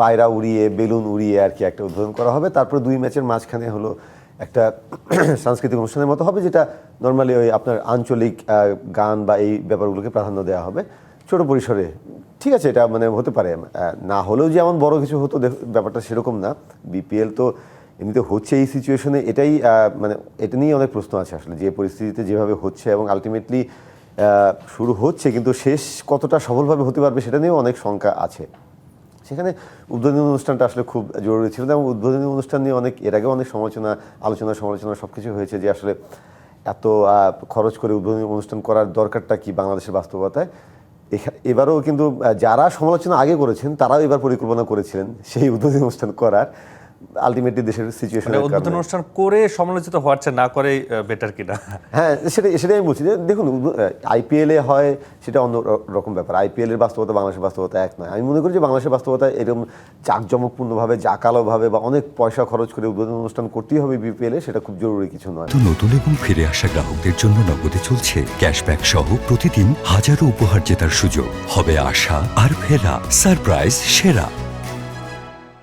পায়রা উড়িয়ে, বেলুন উড়িয়ে আর কি একটা উদ্বোধন করা হবে। তারপর দুই ম্যাচের মাঝখানে হলো একটা সাংস্কৃতিক অনুষ্ঠানের মতো হবে, যেটা নর্মালি ওই আপনার আঞ্চলিক গান বা এই ব্যাপারগুলোকে প্রাধান্য দেওয়া হবে। ছোট পরিসরে। ঠিক আছে, এটা মানে হতে পারে। না হলেও যে এমন বড় কিছু হতো ব্যাপারটা সেরকম না। বিপিএল তো এমনিতে হচ্ছে এই সিচুয়েশনে এটাই মানে এটা নিয়ে অনেক প্রশ্ন আছে আসলে, যে পরিস্থিতিতে যেভাবে হচ্ছে এবং আলটিমেটলি শুরু হচ্ছে, কিন্তু শেষ কতটা সফলভাবে হতে পারবে সেটা নিয়েও অনেক শঙ্কা আছে। সেখানে উদ্বোধনী অনুষ্ঠানটা আসলে খুব জরুরি ছিল এবং উদ্বোধনী অনুষ্ঠান নিয়ে অনেক, এর আগে অনেক সমালোচনা, আলোচনা সমালোচনা সব কিছু হয়েছে যে আসলে এত খরচ করে উদ্বোধনী অনুষ্ঠান করার দরকারটা কি বাংলাদেশের বাস্তবতায়? এবারও কিন্তু যারা সমালোচনা আগে করেছেন, তারাও এবার পরিকল্পনা করেছিলেন সেই উদ্বোধনী অনুষ্ঠান করার। আলটিমেটলি দেশের মানে সিচুয়েশনের উদ্বোধন অনুষ্ঠান করে সমালোচিত হওয়ার চেয়ে না করে বেটার কিনা? হ্যাঁ সেটাই সেটাই আমি বলছি যে দেখুন আইপিএলে হয় সেটা অন্য রকম ব্যাপার। আইপিএল এর বাস্তবতা বাংলাদেশের বাস্তবতা এক নয়। আমি মনে করি যে বাংলাদেশের বাস্তবতা এরকম জাঁকজমকপূর্ণভাবে জাকালোভাবে বা অনেক পয়সা খরচ করে উদ্বোধন অনুষ্ঠান করতেই হবে বিপিএল এ সেটা খুব জরুরি কিছু নয়। তো নতুন এবং ফিরে আসা গ্রাহকদের জন্য নগদে চলছে ক্যাশব্যাক সহ প্রতিদিন হাজারো উপহার জেতার সুযোগ। হবে আশা আর ফেরা সারপ্রাইজ সেরা।